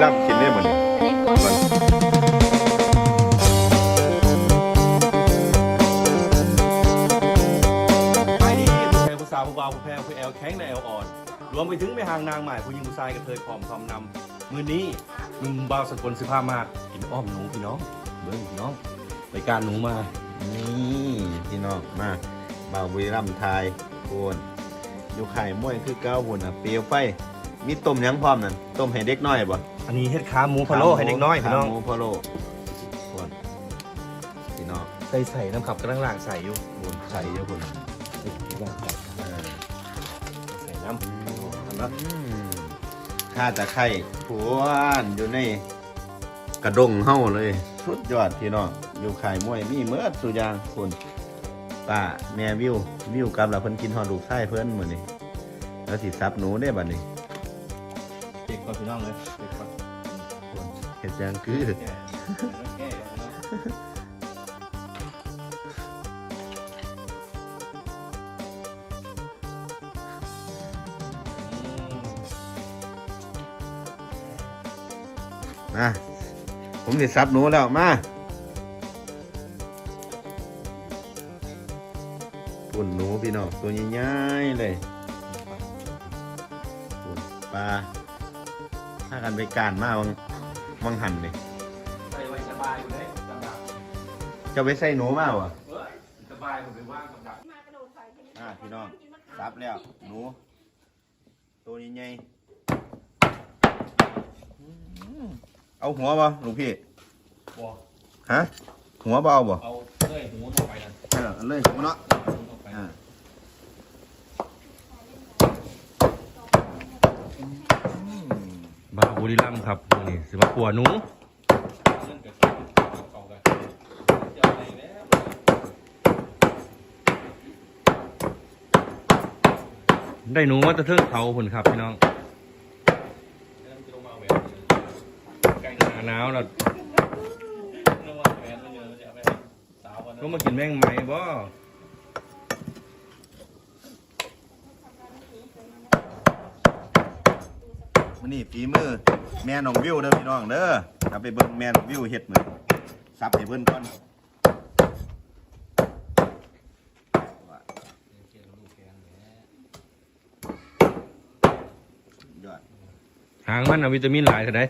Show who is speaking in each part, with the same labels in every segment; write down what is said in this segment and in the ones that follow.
Speaker 1: มุยล่ำกินได้หมดนี่
Speaker 2: อันนี้ตัว
Speaker 1: มันไปดีผู้แพ้ผู้สาวผู้บ่าวผู้แพ้ผู้แอลแข้งในแอลอ่อน รวมไปถึงไม่ห่างนางใหม่ผู้หญิงผู้ชายกระเทยพร้อมความนำมือนี้มึงบ่าวสกลสิภาพมากกินอ้อมหนูพี่น้องเบิ้งพี่น้องไปการหนูมา
Speaker 3: นี่พี่น้องมาบ่าวบุรีรัมย์ไทยโคนอยู่ไข่ม้วยคือเก้าหุ่นอะเปลวไฟ มีต้มหยังพร้อมนั่นต้มให้เด็กน้อยบ่
Speaker 1: อันนี้เฮ็ดขาหมูพะโล้ให้เด็กน้อยพี่น้อง
Speaker 3: ขาหมูพะโล้โคนพี่น้อง
Speaker 1: ใส่ใส่น้ำขับกระด้างล่างใส่อยู่
Speaker 3: บุญใส่เยอะคุณ
Speaker 1: เอ้ยล่างใส่
Speaker 3: เออ
Speaker 1: ใส่น้ำทำแล้ว
Speaker 3: อืมข้าตะไคร่พวนอยู่ในกระดงเฮ้าเลย สุดยอดพี่น้องอยู่ไข่ม้วยมีเมื่อสุอยางคุณป้าแม่วิววิวกลับแล้วเพิ่นกินฮอดลูกไส้เพิ่นมื้อนี้แล้วสิซับหนูได้บัดนี้
Speaker 1: เด็กก่ อนพี่น้องเลยเด็กก่อน
Speaker 3: เห็ดหยังคือ
Speaker 1: แก่แก่แก่พี่น้อง
Speaker 3: มาผมสิซับหนูแล้วมาปุ่นหนูพี่น้องตัวใหญ่ๆเลยปุ่นปลา ถ้ากันไปการมาวังวังหันเลย
Speaker 1: ใส่ไว้สบายอยู่เลยสบาย
Speaker 3: จะไปใส่หนูมาวะ
Speaker 1: เฮ้ยสบายผมไปว่างกับดัก
Speaker 3: อ่าพี่น้องซับแล้วหนู ตัวใหญ่ๆอืมเอาหัวบ่ลูกพี่
Speaker 1: บ่
Speaker 3: ฮะหัวบ่เอาบ่
Speaker 1: เอาเลื่อยหูเข้าไปนะ
Speaker 3: เออเอาเลยหัวเนาะ
Speaker 1: หูเข้าไป
Speaker 3: อ่า
Speaker 1: บ้าบุรีรัมย์ครับนี่สิมาปัวหนูได้หนูมาแตะเทิงเขาผุนครับพี่น้องใกล้หน้าหนาวแล้วก็มากินแมงไหมบ่
Speaker 3: นนี่ฝีมือแม่น้องวิวเด้อพี่น้องเด้อถ้าไปเบิ่งแม่น้องวิวเห็ดมือซับให้เบิ่งก่อนยอด
Speaker 1: หางมันเอาวิตามินหลายเท่าได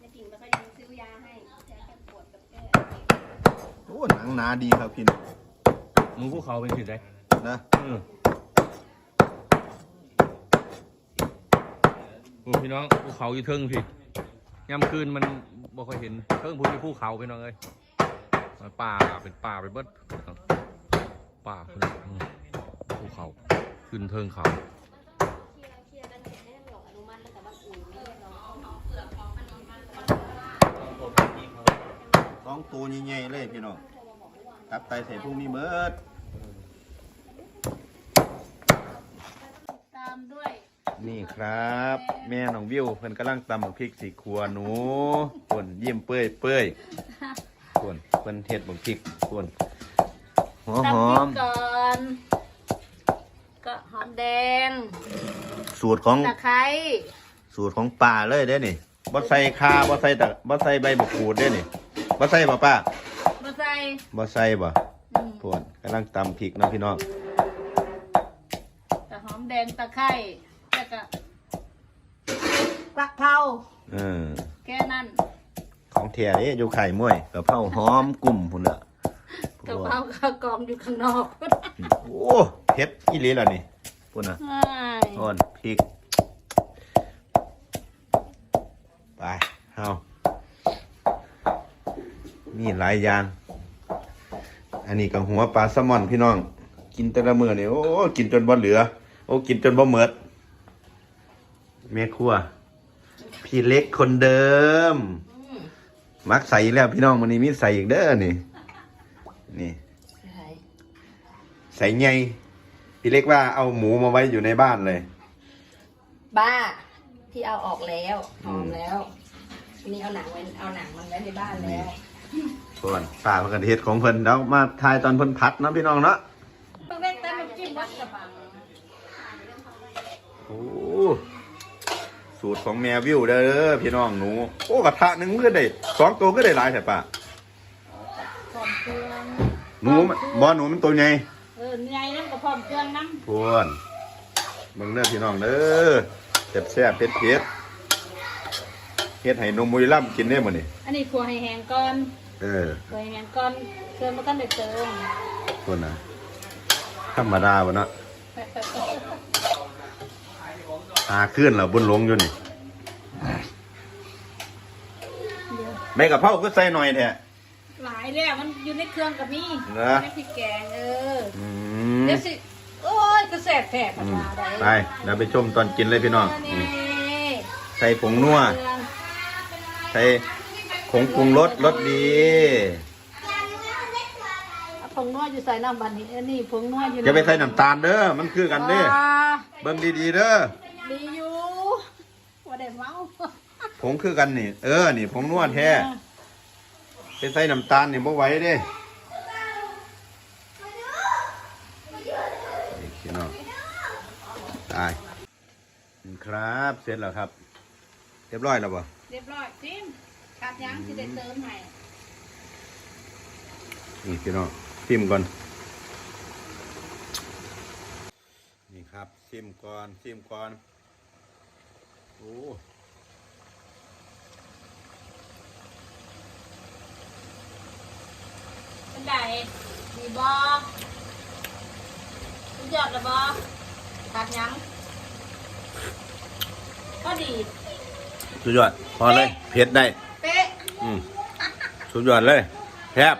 Speaker 2: ในกิ่งมันก็ยังซื้อยาให้แก้ปวดกับแก้
Speaker 3: โอ้ หนังหนาดีครับพี่น้อง
Speaker 1: มึงพวกเขาเป็นสิได้
Speaker 3: นะ
Speaker 1: เออโอ้พี่น้องภูเขาอยู่เทิงพี่ยามคืนมันบ่ค่อยเห็นเทิงพูนภูเขาพี่น้องเอ้ยมันป่าเป็นป่าไปเบิดป่าพุ่นอืมภูเขาขึ้นเทิงเขา
Speaker 2: เคลียร์เคลียร์กันเสร็จได้หลอกอนุมัติแล้วแต่ว่าอื่นไม่เรียบร้อยเอาเปลือกของมันมัน
Speaker 3: สองตัวใหญ่ๆเลยพี่น้อง ตัดไตใส่พวกนี้เบิด
Speaker 2: ตามด้วย
Speaker 3: นี่ครับ แม่น้องวิวเพิ่นกำลังตำบักพริกสีครัวหนูคนเยี่ยมเปื่อยเปื่อยคนเพิ่นเฮ็ดบักพริกคนหัวหอม
Speaker 2: ตำพริกก่อนก็หอมแดง
Speaker 3: สูตรของ
Speaker 2: ตะไคร้
Speaker 3: สูตรของป่าเลยเด้นี่บ่ใส่คาบ่ใส่ตะบ่ใส่ใบบักกูดเด้นี่บ่ใส่บ่ป้า
Speaker 2: มาใส่
Speaker 3: บ่ใส่บ่
Speaker 2: อืม
Speaker 3: พวนกำลังตำพริกเนาะพี่น้อง
Speaker 2: แต่หอมแดงตะไคร้แล้วก็กระเพรา
Speaker 3: เออ
Speaker 2: แค่นั้น
Speaker 3: ของแท้เด้อยู่ไข่ม้วยกะเพราหอมกลุ่มพุ่นน่ะ
Speaker 2: กระเพราก็กองอยู่ข้างนอก
Speaker 3: โอ้เผ็ดอีหลีล่ะนี่พุ่นน่ะ
Speaker 2: ใช่
Speaker 3: อ่อนพริก ไปเฮา มีหลายอย่าง อันนี้กับหัวปลาแซลมอนพี่น้อง กินแต่ละมื้อนี่โอ้กินจนบ่เหลือ โอ้กินจนบ่หมดแม่ครัว พี่เล็กคนเดิม
Speaker 2: อืม
Speaker 3: มักใส่อีกแล้วพี่น้องวันนี้มีใส่อีกเด้อนี่ นี่
Speaker 2: ใช่
Speaker 3: ใส่ไงพี่เล็กว่าเอาหมูมาไว้อยู่ในบ้านเลย
Speaker 2: บ้า ที่เอาออกแล้วห
Speaker 3: อื
Speaker 2: อ
Speaker 3: ม
Speaker 2: มแล้วทีนี้เอาหนังไว้เอาหนังมันไว้ในบ้านแล้ว
Speaker 3: ส่วนป้าเพิ่นกันเฮ็ดของเพิ่นแล้วมาทายตอนเพิ่นพัดเนาะพี่น้องเนาะ
Speaker 2: ต้องเล่นแต่น้ำจิ้มวัดกระบัง
Speaker 3: โอ้สูตรของแม่วิวเด้อพี่น้องหนู โอ้กระทะหนึงก็ได้สองตัวก็ได้หลายแต่ป้า
Speaker 2: พร้อมเครื่อง
Speaker 3: หนูมันบ่หนูมันตัวใหญ่
Speaker 2: เออใหญ่นั่นก็พร้อมเครื่องน้
Speaker 3: พวนเบิ่งเด้อพี่น้องเด้อแซ่บๆเผ็ดๆเฮ็ดให้นมมุยล่ำกินได้มื้อนี้ำ
Speaker 2: อันนี้ครัวให้แห้งก่อน
Speaker 3: เออ
Speaker 2: ครัวให้แห้งก่อนเครื่องมันก็ได้เติม
Speaker 3: คนน่ะธรรมดาบ่เนาะหาขึ้นแล้วบุญหลงอยู่นี่
Speaker 2: เดี๋ยว
Speaker 3: แม่กะเพราก็ใส่หน่อยแท้
Speaker 2: หลายแล้วมันอยู่ในเครื่องกับนี่
Speaker 3: เหรอ
Speaker 2: ในพริกแกงเออ
Speaker 3: อืม
Speaker 2: เดี๋ยวสิโอ้ยกระแสบแผลกัน
Speaker 3: อืม
Speaker 2: มาได้
Speaker 3: ไปเดี๋ยวไปชมตอนกินเลยพี่น้อง
Speaker 2: นี่
Speaker 3: อืมใส่ผงนัว
Speaker 2: เครื่อง
Speaker 3: ใส่ ผงปรุงรสรสดี
Speaker 2: เอาผงนัวอยู่ใส่น้ำบันนี้อันนี้ผงนัวอยู่
Speaker 3: อย่าไปใส่น้ำตาลเด้อ มันคือกันเด้อ
Speaker 2: อ่า
Speaker 3: เบิ่งดีๆเด้อ
Speaker 2: ดีอยู่ว่าได้เมา
Speaker 3: ผงคือกันนี่ เออ นี่ผงนัวแท้ไปใส่น้ำตาลนี่บ่ไหวเด้นี่พี่น้องตายครับ เสร็จแล้วครับ เรียบร้อยแล้วบ่
Speaker 2: เรียบร้อยซิม ขาดยังที่ได้เติมให้
Speaker 3: นี่พี่น้องซิมก่อน นี่ครับซิมก่อนซิมก่อนโอ้
Speaker 2: เป็นไดมีบอสุดยอดละบอขาดยังก็ดี
Speaker 3: สุดยอดพอเลยเผ็ดได้
Speaker 2: เป๊ะ
Speaker 3: อืม สุดยอดเลยแทบ